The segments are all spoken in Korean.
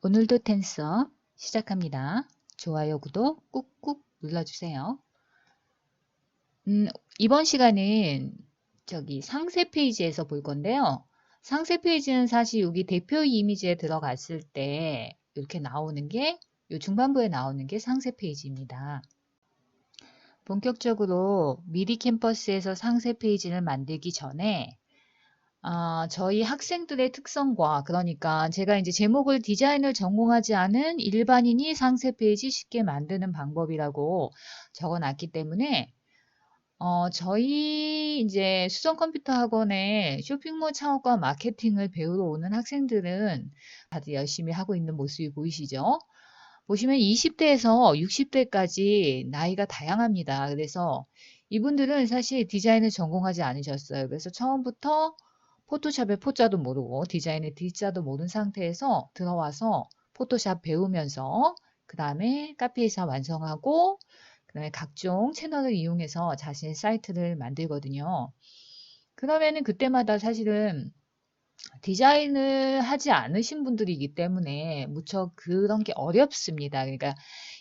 오늘도 텐서 시작합니다. 좋아요, 구독 꾹꾹 눌러주세요. 음, 이번 시간은 저기 상세 페이지에서 볼 건데요. 상세 페이지는 사실 여기 대표 이미지에 들어갔을 때 이렇게 나오는 게이 중반부에 나오는 게 상세 페이지입니다. 본격적으로 미리 캠퍼스에서 상세 페이지를 만들기 전에 아, 저희 학생들의 특성과 그러니까 제가 이제 제목을 디자인을 전공하지 않은 일반인이 상세 페이지 쉽게 만드는 방법이라고 적어 놨기 때문에 어, 저희 이제 수성 컴퓨터 학원에 쇼핑몰 창업과 마케팅을 배우러 오는 학생들은 다들 열심히 하고 있는 모습이 보이시죠? 보시면 20대에서 60대까지 나이가 다양합니다. 그래서 이분들은 사실 디자인을 전공하지 않으셨어요. 그래서 처음부터 포토샵의 포자도 모르고 디자인의 D자도 모르는 상태에서 들어와서 포토샵 배우면서 그 다음에 카피회사 완성하고 그 다음에 각종 채널을 이용해서 자신의 사이트를 만들거든요. 그러면은 그때마다 사실은 디자인을 하지 않으신 분들이기 때문에 무척 그런 게 어렵습니다. 그러니까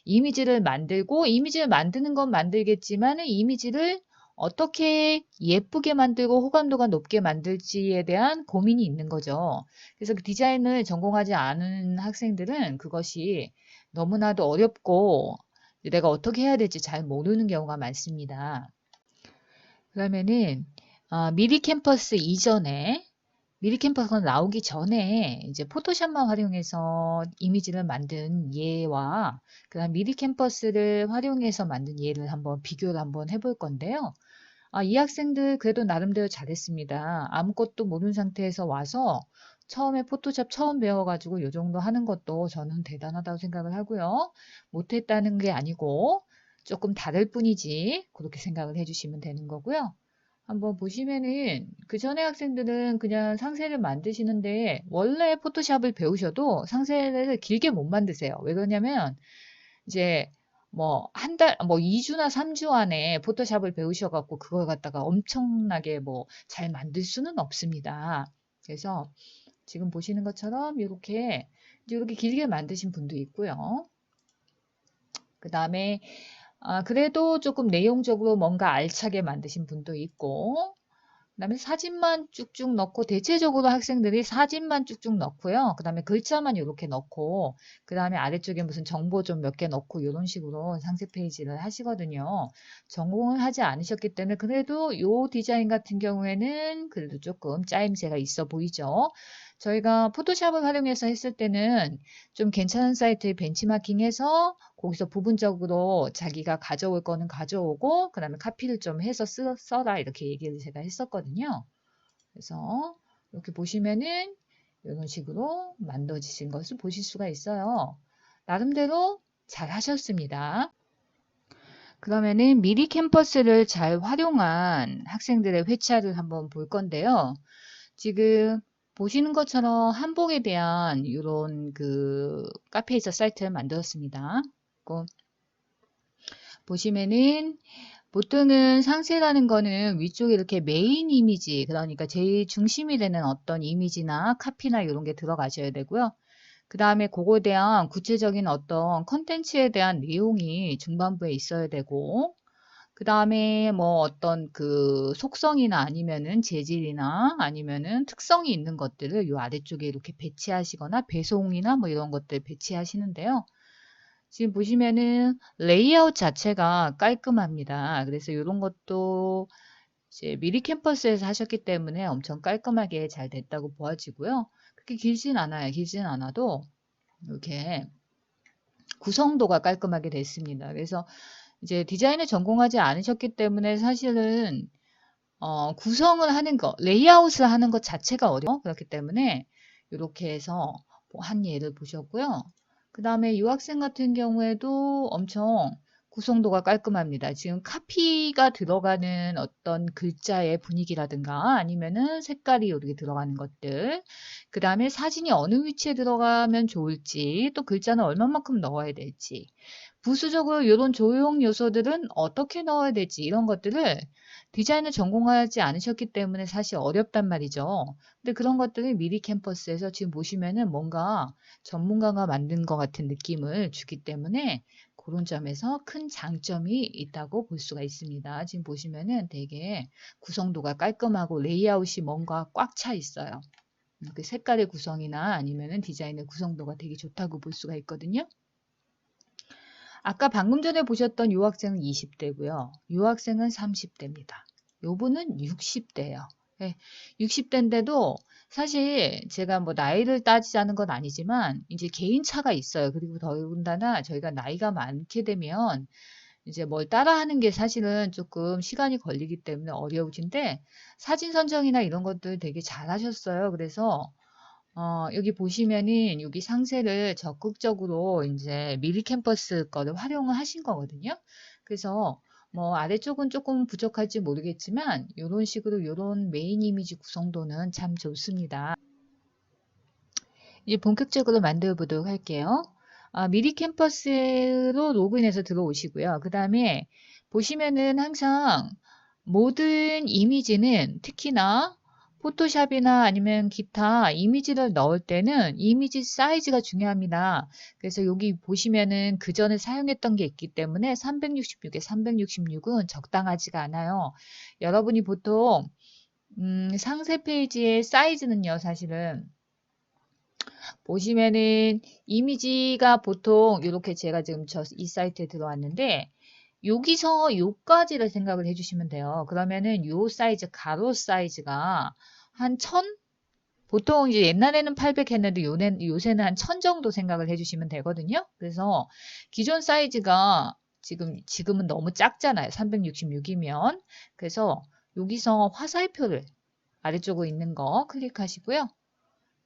이미지를 만들고 이미지를 만드는 건 만들겠지만 이미지를 어떻게 예쁘게 만들고 호감도가 높게 만들지에 대한 고민이 있는 거죠. 그래서 그 디자인을 전공하지 않은 학생들은 그것이 너무나도 어렵고 내가 어떻게 해야 될지 잘 모르는 경우가 많습니다. 그러면은 어, 미리 캠퍼스 이전에 미리 캠퍼스가 나오기 전에 이제 포토샵만 활용해서 이미지를 만든 예와 그다음 미리 캠퍼스를 활용해서 만든 예를 한번 비교를 한번 해볼 건데요. 아, 이 학생들 그래도 나름대로 잘했습니다. 아무것도 모르는 상태에서 와서 처음에 포토샵 처음 배워가지고 이 정도 하는 것도 저는 대단하다고 생각을 하고요. 못했다는 게 아니고 조금 다를 뿐이지 그렇게 생각을 해주시면 되는 거고요. 한번 보시면은 그 전에 학생들은 그냥 상세를 만드시는데 원래 포토샵을 배우셔도 상세를 길게 못 만드세요. 왜 그러냐면 이제 뭐 한 달, 뭐 2주나 3주 안에 포토샵을 배우셔갖고 그걸 갖다가 엄청나게 뭐 잘 만들 수는 없습니다. 그래서 지금 보시는 것처럼 이렇게 이렇게 길게 만드신 분도 있고요. 그 다음에 아, 그래도 조금 내용적으로 뭔가 알차게 만드신 분도 있고 그 다음에 사진만 쭉쭉 넣고 대체적으로 학생들이 사진만 쭉쭉 넣고요. 그 다음에 글자만 이렇게 넣고 그 다음에 아래쪽에 무슨 정보 좀 몇 개 넣고 이런 식으로 상세 페이지를 하시거든요. 전공을 하지 않으셨기 때문에 그래도 이 디자인 같은 경우에는 그래도 조금 짜임새가 있어 보이죠. 저희가 포토샵을 활용해서 했을 때는 좀 괜찮은 사이트에 벤치마킹해서 거기서 부분적으로 자기가 가져올 거는 가져오고 그 다음에 카피를 좀 해서 쓰, 써라 이렇게 얘기를 제가 했었거든요. 그래서 이렇게 보시면은 이런 식으로 만들어지신 것을 보실 수가 있어요. 나름대로 잘 하셨습니다. 그러면은 미리 캠퍼스를 잘 활용한 학생들의 회차를 한번 볼 건데요. 지금 보시는 것처럼 한복에 대한 이런 그 카페에서 사이트를 만들었습니다. 보시면은 보통은 상세라는 거는 위쪽에 이렇게 메인 이미지 그러니까 제일 중심이 되는 어떤 이미지나 카피나 이런 게 들어가셔야 되고요. 그 다음에 그거에 대한 구체적인 어떤 컨텐츠에 대한 내용이 중반부에 있어야 되고 그 다음에 뭐 어떤 그 속성이나 아니면은 재질이나 아니면은 특성이 있는 것들을 이 아래쪽에 이렇게 배치하시거나 배송이나 뭐 이런 것들 배치하시는데요. 지금 보시면은 레이아웃 자체가 깔끔합니다. 그래서 이런 것도 이제 미리 캠퍼스에서 하셨기 때문에 엄청 깔끔하게 잘 됐다고 보아지고요. 그렇게 길진 않아요. 길진 않아도 이렇게 구성도가 깔끔하게 됐습니다. 그래서 이제 디자인을 전공하지 않으셨기 때문에 사실은 어, 구성을 하는 거, 레이아웃을 하는 것 자체가 어려워. 그렇기 때문에 이렇게 해서 뭐한 예를 보셨고요. 그 다음에 유학생 같은 경우에도 엄청 구성도가 깔끔합니다. 지금 카피가 들어가는 어떤 글자의 분위기라든가 아니면은 색깔이 이렇게 들어가는 것들 그 다음에 사진이 어느 위치에 들어가면 좋을지 또 글자는 얼마만큼 넣어야 될지 부수적으로 이런 조형 요소들은 어떻게 넣어야 될지 이런 것들을 디자인을 전공하지 않으셨기 때문에 사실 어렵단 말이죠. 근데 그런 것들을 미리 캠퍼스에서 지금 보시면은 뭔가 전문가가 만든 것 같은 느낌을 주기 때문에 그런 점에서 큰 장점이 있다고 볼 수가 있습니다. 지금 보시면은 되게 구성도가 깔끔하고 레이아웃이 뭔가 꽉 차 있어요. 음, 그 색깔의 구성이나 아니면은 디자인의 구성도가 되게 좋다고 볼 수가 있거든요. 아까 방금 전에 보셨던 요 학생은 20대고요. 요 학생은 30대입니다. 요분은 60대예요. 60대인데도 사실 제가 뭐 나이를 따지자는 건 아니지만 이제 개인 차가 있어요. 그리고 더군다나 저희가 나이가 많게 되면 이제 뭘 따라하는 게 사실은 조금 시간이 걸리기 때문에 어려우신데 사진 선정이나 이런 것들 되게 잘하셨어요. 그래서 어, 여기 보시면은 여기 상세를 적극적으로 이제 미리 캠퍼스 거를 활용을 하신 거거든요. 그래서 뭐 아래쪽은 조금 부족할지 모르겠지만 이런 식으로 이런 메인 이미지 구성도는 참 좋습니다. 이제 본격적으로 만들어 보도록 할게요. 아, 미리 캠퍼스로 로그인해서 들어오시고요. 그 다음에 보시면은 항상 모든 이미지는 특히나 포토샵이나 아니면 기타 이미지를 넣을 때는 이미지 사이즈가 중요합니다. 그래서 여기 보시면은 그 전에 사용했던 게 있기 때문에 366에 366은 적당하지가 않아요. 여러분이 보통 음, 상세 페이지의 사이즈는요, 사실은 보시면은 이미지가 보통 이렇게 제가 지금 저 이 사이트에 들어왔는데 여기서 요까지를 생각을 해주시면 돼요. 그러면은 요 사이즈, 가로 사이즈가 한 1000? 보통 이제 옛날에는 800 했는데 요는, 요새는 한1000 정도 생각을 해주시면 되거든요. 그래서 기존 사이즈가 지금, 지금은 너무 작잖아요. 366이면. 그래서 여기서 화살표를 아래쪽에 있는 거 클릭하시고요.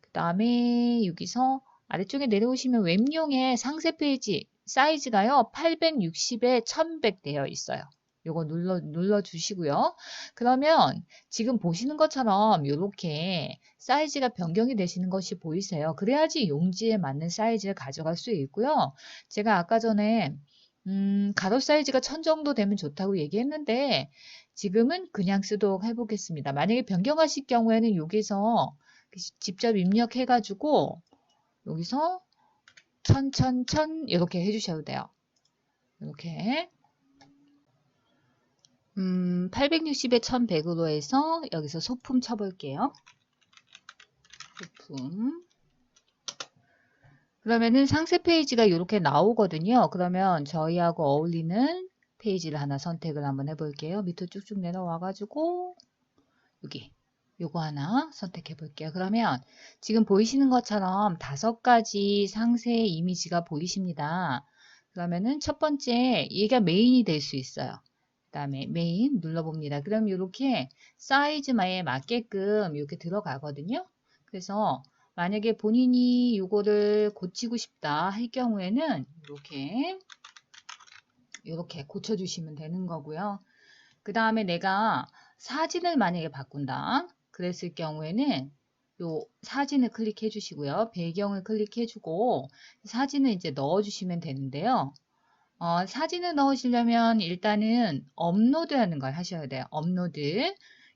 그 다음에 여기서 아래쪽에 내려오시면 웹용의 상세 페이지 사이즈가요. 860에 1100 되어 있어요. 요거 눌러, 눌러 주시고요. 그러면 지금 보시는 것처럼 이렇게 사이즈가 변경이 되시는 것이 보이세요. 그래야지 용지에 맞는 사이즈를 가져갈 수 있고요. 제가 아까 전에 음, 가로 사이즈가 1000 정도 되면 좋다고 얘기했는데 지금은 그냥 쓰도록 해보겠습니다. 만약에 변경하실 경우에는 여기서 직접 입력해가지고 여기서 천, 천, 천 이렇게 해주셔도 돼요. 이렇게 음, 860에 1100으로 해서 여기서 소품 쳐볼게요. 소품 그러면은 상세 페이지가 이렇게 나오거든요. 그러면 저희하고 어울리는 페이지를 하나 선택을 한번 해볼게요. 밑으로 쭉쭉 내려와가지고 여기 요거 하나 선택해 볼게요. 그러면 지금 보이시는 것처럼 다섯 가지 상세 이미지가 보이십니다. 그러면은 첫 번째 얘가 메인이 될 수 있어요. 그 다음에 메인 눌러봅니다. 그럼 이렇게 사이즈에 맞게끔 이렇게 들어가거든요. 그래서 만약에 본인이 이거를 고치고 싶다 할 경우에는 이렇게 이렇게 고쳐주시면 되는 거고요. 그 다음에 내가 사진을 만약에 바꾼다. 그랬을 경우에는 요 사진을 클릭해 주시고요. 배경을 클릭해 주고 사진을 이제 넣어 주시면 되는데요. 어, 사진을 넣으시려면 일단은 업로드하는 걸 하셔야 돼요. 업로드.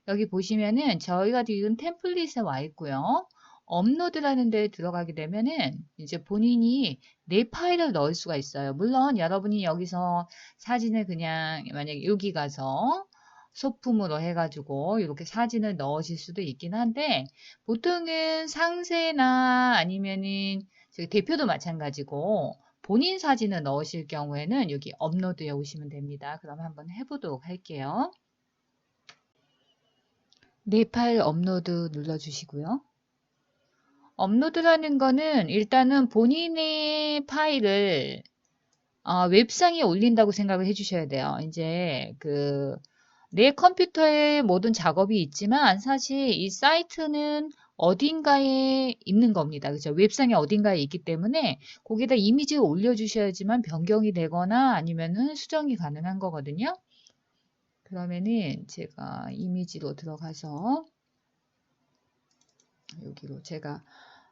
여기 보시면은 저희가 지금 템플릿에 와 있고요. 업로드라는 데 들어가게 되면은 이제 본인이 내 파일을 넣을 수가 있어요. 물론 여러분이 여기서 사진을 그냥 만약에 여기 가서 소품으로 해가지고 이렇게 사진을 넣으실 수도 있긴 한데 보통은 상세나 아니면은 대표도 마찬가지고 본인 사진을 넣으실 경우에는 여기 업로드에 오시면 됩니다. 그럼 한번 해보도록 할게요. 내 파일 업로드 눌러주시고요. 업로드라는 거는 일단은 본인의 파일을 어, 웹상에 올린다고 생각을 해주셔야 돼요. 이제 그 내 컴퓨터에 모든 작업이 있지만 사실 이 사이트는 어딘가에 있는 겁니다. 그죠? 웹상에 어딘가에 있기 때문에 거기다 이미지를 올려주셔야지만 변경이 되거나 아니면은 수정이 가능한 거거든요. 그러면은 제가 이미지로 들어가서 여기로 제가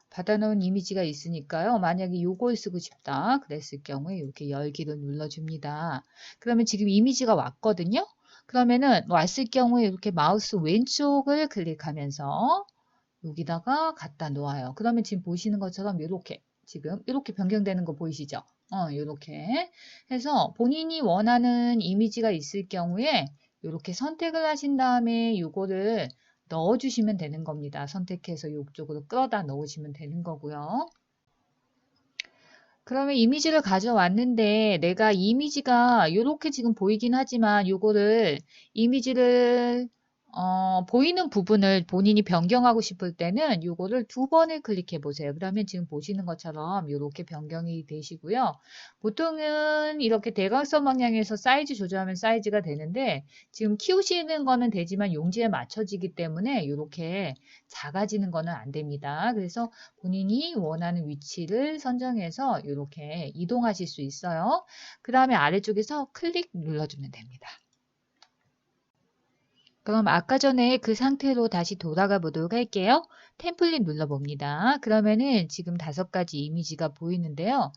받아놓은 이미지가 있으니까요. 만약에 요걸 쓰고 싶다 그랬을 경우에 이렇게 열기를 눌러줍니다. 그러면 지금 이미지가 왔거든요. 그러면은 왔을 경우에 이렇게 마우스 왼쪽을 클릭하면서 여기다가 갖다 놓아요. 그러면 지금 보시는 것처럼 이렇게 지금 이렇게 변경되는 거 보이시죠? 어, 이렇게 해서 본인이 원하는 이미지가 있을 경우에 이렇게 선택을 하신 다음에 이거를 넣어주시면 되는 겁니다. 선택해서 이쪽으로 끌어다 넣으시면 되는 거고요. 그러면 이미지를 가져왔는데 내가 이미지가 이렇게 지금 보이긴 하지만 이거를 이미지를 어, 보이는 부분을 본인이 변경하고 싶을 때는 이거를 두 번을 클릭해 보세요. 그러면 지금 보시는 것처럼 이렇게 변경이 되시고요. 보통은 이렇게 대각선 방향에서 사이즈 조절하면 사이즈가 되는데 지금 키우시는 거는 되지만 용지에 맞춰지기 때문에 이렇게 작아지는 거는 안 됩니다. 그래서 본인이 원하는 위치를 선정해서 이렇게 이동하실 수 있어요. 그 다음에 아래쪽에서 클릭 눌러주면 됩니다. 그럼 아까 전에 그 상태로 다시 돌아가 보도록 할게요. 템플릿 눌러봅니다. 그러면은 지금 다섯 가지 이미지가 보이는데요.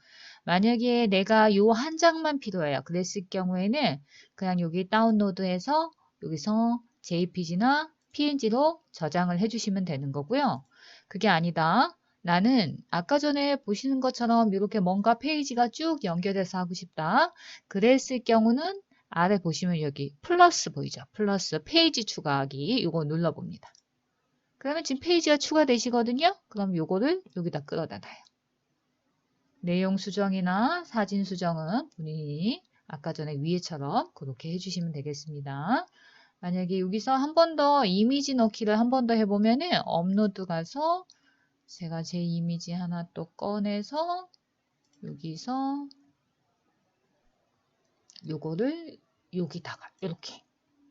만약에 내가 요 한 장만 필요해요. 그랬을 경우에는 그냥 여기 다운로드해서 여기서 JPG나 PNG로 저장을 해주시면 되는 거고요. 그게 아니다. 나는 아까 전에 보시는 것처럼 이렇게 뭔가 페이지가 쭉 연결해서 하고 싶다. 그랬을 경우는 아래 보시면 여기 플러스 보이죠? 플러스 페이지 추가하기 이거 눌러봅니다. 그러면 지금 페이지가 추가되시거든요. 그럼 요거를 여기다 끌어다 놔요. 내용 수정이나 사진 수정은 본인이 아까 전에 위에처럼 그렇게 해주시면 되겠습니다. 만약에 여기서 한 번 더 이미지 넣기를 한 번 더 해보면 은 업로드 가서 제가 제 이미지 하나 또 꺼내서 여기서 요거를 여기다가 이렇게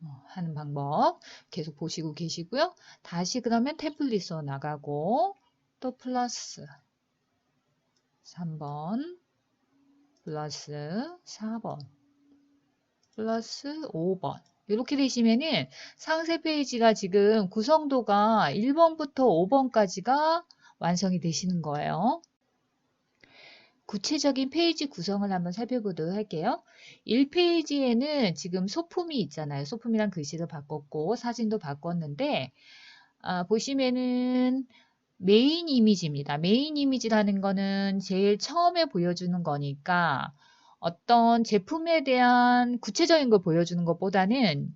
어, 하는 방법 계속 보시고 계시고요. 다시 그러면 템플릿으로 나가고 또 플러스 3번 플러스 4번 플러스 5번 이렇게 되시면은 상세 페이지가 지금 구성도가 1번부터 5번까지가 완성이 되시는 거예요. 구체적인 페이지 구성을 한번 살펴보도록 할게요. 1페이지에는 지금 소품이 있잖아요. 소품이란 글씨를 바꿨고 사진도 바꿨는데 아, 보시면은 메인 이미지입니다. 메인 이미지라는 거는 제일 처음에 보여주는 거니까 어떤 제품에 대한 구체적인 걸 보여주는 것보다는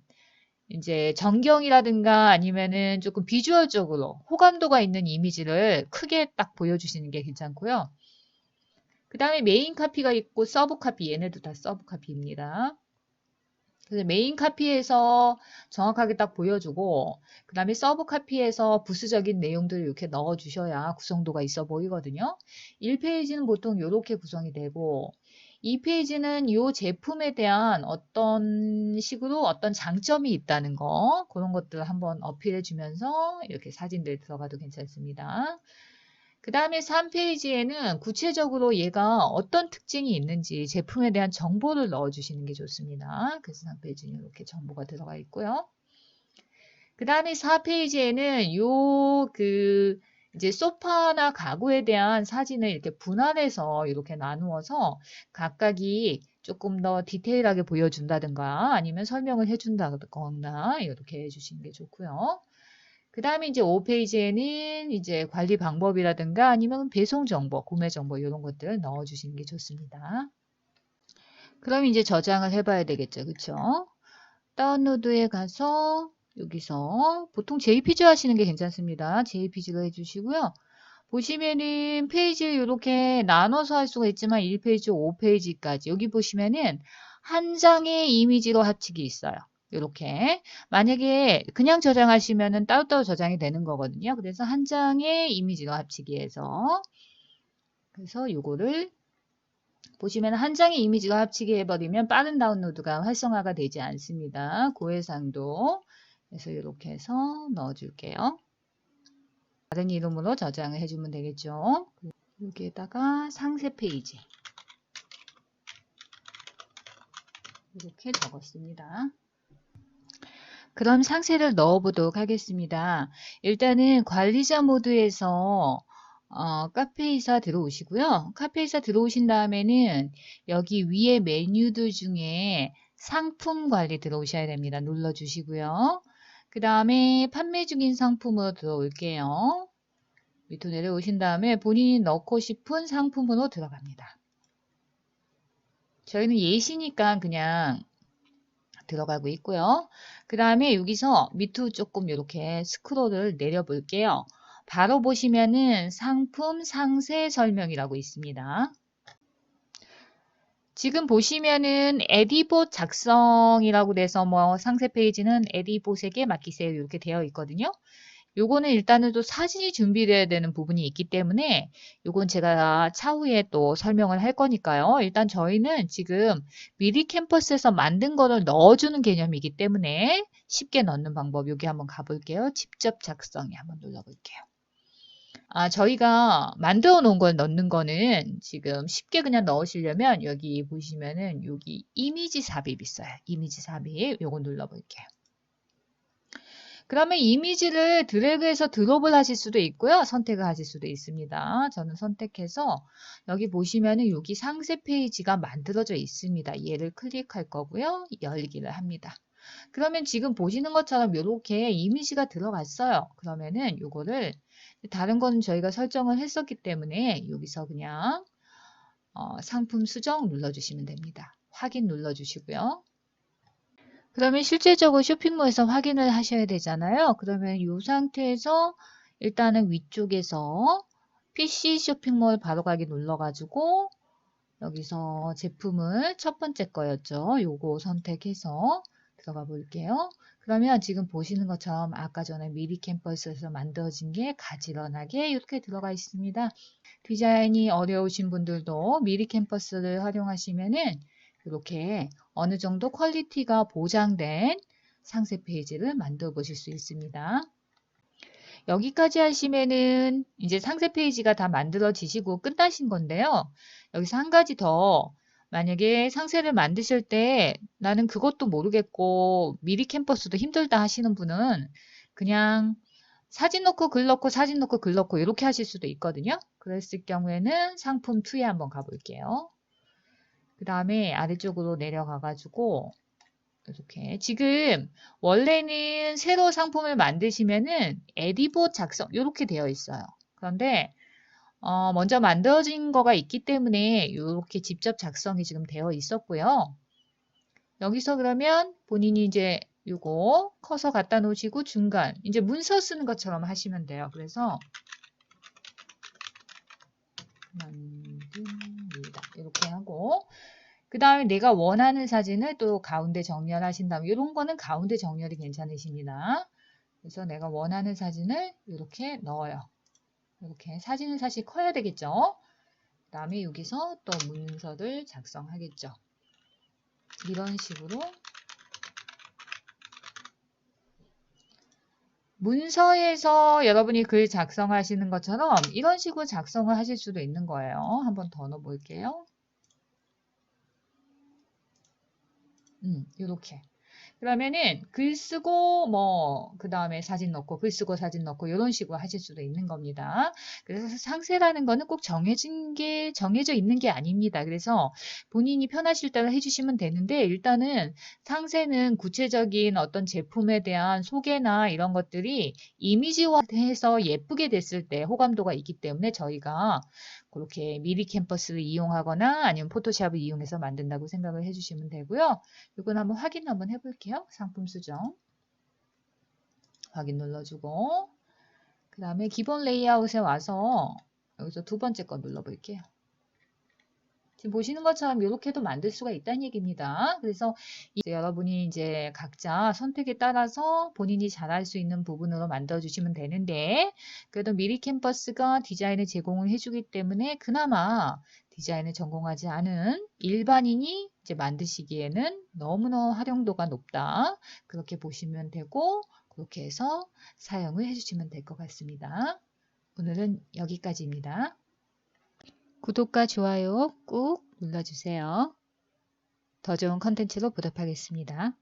이제 전경이라든가 아니면은 조금 비주얼적으로 호감도가 있는 이미지를 크게 딱 보여주시는 게 괜찮고요. 그 다음에 메인 카피가 있고 서브 카피 얘네도 다 서브 카피입니다. 그래서 메인 카피에서 정확하게 딱 보여주고 그 다음에 서브 카피에서 부수적인 내용들을 이렇게 넣어 주셔야 구성도가 있어 보이거든요. 1페이지는 보통 이렇게 구성이 되고 2페이지는 이 제품에 대한 어떤 식으로 어떤 장점이 있다는 거 그런 것들 한번 어필해 주면서 이렇게 사진들 들어가도 괜찮습니다. 그 다음에 3페이지에는 구체적으로 얘가 어떤 특징이 있는지 제품에 대한 정보를 넣어주시는 게 좋습니다. 그래서 3페이지는 이렇게 정보가 들어가 있고요. 그 다음에 4페이지에는 요 그 이제 소파나 가구에 대한 사진을 이렇게 분할해서 이렇게 나누어서 각각이 조금 더 디테일하게 보여준다든가 아니면 설명을 해준다거나 이렇게 해주시는 게 좋고요. 그 다음에 이제 5페이지에는 이제 관리 방법이라든가 아니면 배송 정보, 구매 정보 이런 것들을 넣어주시는 게 좋습니다. 그럼 이제 저장을 해봐야 되겠죠. 그쵸? 다운로드에 가서 여기서 보통 JPG 하시는 게 괜찮습니다. JPG로 해주시고요. 보시면은 페이지를 이렇게 나눠서 할 수가 있지만 1페이지, 5페이지까지 여기 보시면은 한 장의 이미지로 합치기 있어요. 이렇게 만약에 그냥 저장하시면은 따로따로 저장이 되는 거거든요. 그래서 한 장의 이미지로 합치기 해서 그래서 요거를 보시면 한 장의 이미지로 합치기 해버리면 빠른 다운로드가 활성화가 되지 않습니다. 고해상도 그래서 이렇게 해서 넣어줄게요. 다른 이름으로 저장을 해주면 되겠죠. 여기에다가 상세 페이지 이렇게 적었습니다. 그럼 상세를 넣어 보도록 하겠습니다. 일단은 관리자 모드에서 어, 카페이사 들어오시고요. 카페이사 들어오신 다음에는 여기 위에 메뉴들 중에 상품 관리 들어오셔야 됩니다. 눌러주시고요. 그 다음에 판매 중인 상품으로 들어올게요. 밑으로 내려오신 다음에 본인이 넣고 싶은 상품으로 들어갑니다. 저희는 예시니까 그냥 들어가고 있고요. 그 다음에 여기서 밑으로 조금 이렇게 스크롤을 내려 볼게요. 바로 보시면은 상품 상세 설명이라고 있습니다. 지금 보시면은 에디봇 작성이라고 돼서 뭐 상세 페이지는 에디봇에게 맡기세요 이렇게 되어 있거든요. 요거는 일단은 또 사진이 준비되어야 되는 부분이 있기 때문에 요건 제가 차후에 또 설명을 할 거니까요. 일단 저희는 지금 미리 캠퍼스에서 만든 거를 넣어주는 개념이기 때문에 쉽게 넣는 방법 여기 한번 가볼게요. 직접 작성에 한번 눌러볼게요. 아, 저희가 만들어 놓은 걸 넣는 거는 지금 쉽게 그냥 넣으시려면 여기 보시면은 여기 이미지 삽입 있어요. 이미지 삽입 요거 눌러볼게요. 그러면 이미지를 드래그해서 드롭을 하실 수도 있고요. 선택을 하실 수도 있습니다. 저는 선택해서 여기 보시면은 여기 상세 페이지가 만들어져 있습니다. 얘를 클릭할 거고요. 열기를 합니다. 그러면 지금 보시는 것처럼 이렇게 이미지가 들어갔어요. 그러면은 요거를 다른 거는 저희가 설정을 했었기 때문에 여기서 그냥 어, 상품 수정 눌러주시면 됩니다. 확인 눌러주시고요. 그러면 실제적으로 쇼핑몰에서 확인을 하셔야 되잖아요. 그러면 이 상태에서 일단은 위쪽에서 PC 쇼핑몰 바로 가기 눌러가지고 여기서 제품을 첫 번째 거였죠. 요거 선택해서 들어가 볼게요. 그러면 지금 보시는 것처럼 아까 전에 미리 캠퍼스에서 만들어진 게 가지런하게 이렇게 들어가 있습니다. 디자인이 어려우신 분들도 미리 캠퍼스를 활용하시면은 이렇게 어느 정도 퀄리티가 보장된 상세 페이지를 만들어 보실 수 있습니다. 여기까지 하시면은 이제 상세 페이지가 다 만들어지시고 끝나신 건데요. 여기서 한 가지 더 만약에 상세를 만드실 때 나는 그것도 모르겠고 미리 캠퍼스도 힘들다 하시는 분은 그냥 사진 넣고 글 넣고 사진 넣고 글 넣고 이렇게 하실 수도 있거든요. 그랬을 경우에는 상품 2에 한번 가볼게요. 그 다음에 아래쪽으로 내려가 가지고 이렇게 지금 원래는 새로 상품을 만드시면은 에디봇 작성 이렇게 되어 있어요. 그런데 어, 먼저 만들어진 거가 있기 때문에 이렇게 직접 작성이 지금 되어 있었고요. 여기서 그러면 본인이 이제 이거 커서 갖다 놓으시고 중간 이제 문서 쓰는 것처럼 하시면 돼요. 그래서 하고 그 다음에 내가 원하는 사진을 또 가운데 정렬하신 다음 이런 거는 가운데 정렬이 괜찮으십니다. 그래서 내가 원하는 사진을 이렇게 넣어요. 이렇게 사진은 사실 커야 되겠죠. 그 다음에 여기서 또 문서를 작성하겠죠. 이런 식으로 문서에서 여러분이 글 작성하시는 것처럼 이런 식으로 작성을 하실 수도 있는 거예요. 한번 더 넣어볼게요. 음, 이렇게. 그러면은 글 쓰고 뭐 그 다음에 사진 넣고 글 쓰고 사진 넣고 이런 식으로 하실 수도 있는 겁니다. 그래서 상세라는 거는 꼭 정해진 게 정해져 있는 게 아닙니다. 그래서 본인이 편하실 대로 해주시면 되는데 일단은 상세는 구체적인 어떤 제품에 대한 소개나 이런 것들이 이미지화해서 예쁘게 됐을 때 호감도가 있기 때문에 저희가 그렇게 미리 캠퍼스를 이용하거나 아니면 포토샵을 이용해서 만든다고 생각을 해주시면 되고요. 이건 한번 확인 한번 해볼게요. 상품 수정. 확인 눌러주고 그 다음에 기본 레이아웃에 와서 여기서 두 번째 거 눌러볼게요. 지금 보시는 것처럼 이렇게도 만들 수가 있다는 얘기입니다. 그래서 이제 여러분이 이제 각자 선택에 따라서 본인이 잘할 수 있는 부분으로 만들어 주시면 되는데 그래도 미리 캠퍼스가 디자인을 제공을 해주기 때문에 그나마 디자인을 전공하지 않은 일반인이 이제 만드시기에는 너무나 활용도가 높다. 그렇게 보시면 되고 그렇게 해서 사용을 해주시면 될 것 같습니다. 오늘은 여기까지입니다. 구독과 좋아요 꾹 눌러주세요. 더 좋은 컨텐츠로 보답하겠습니다.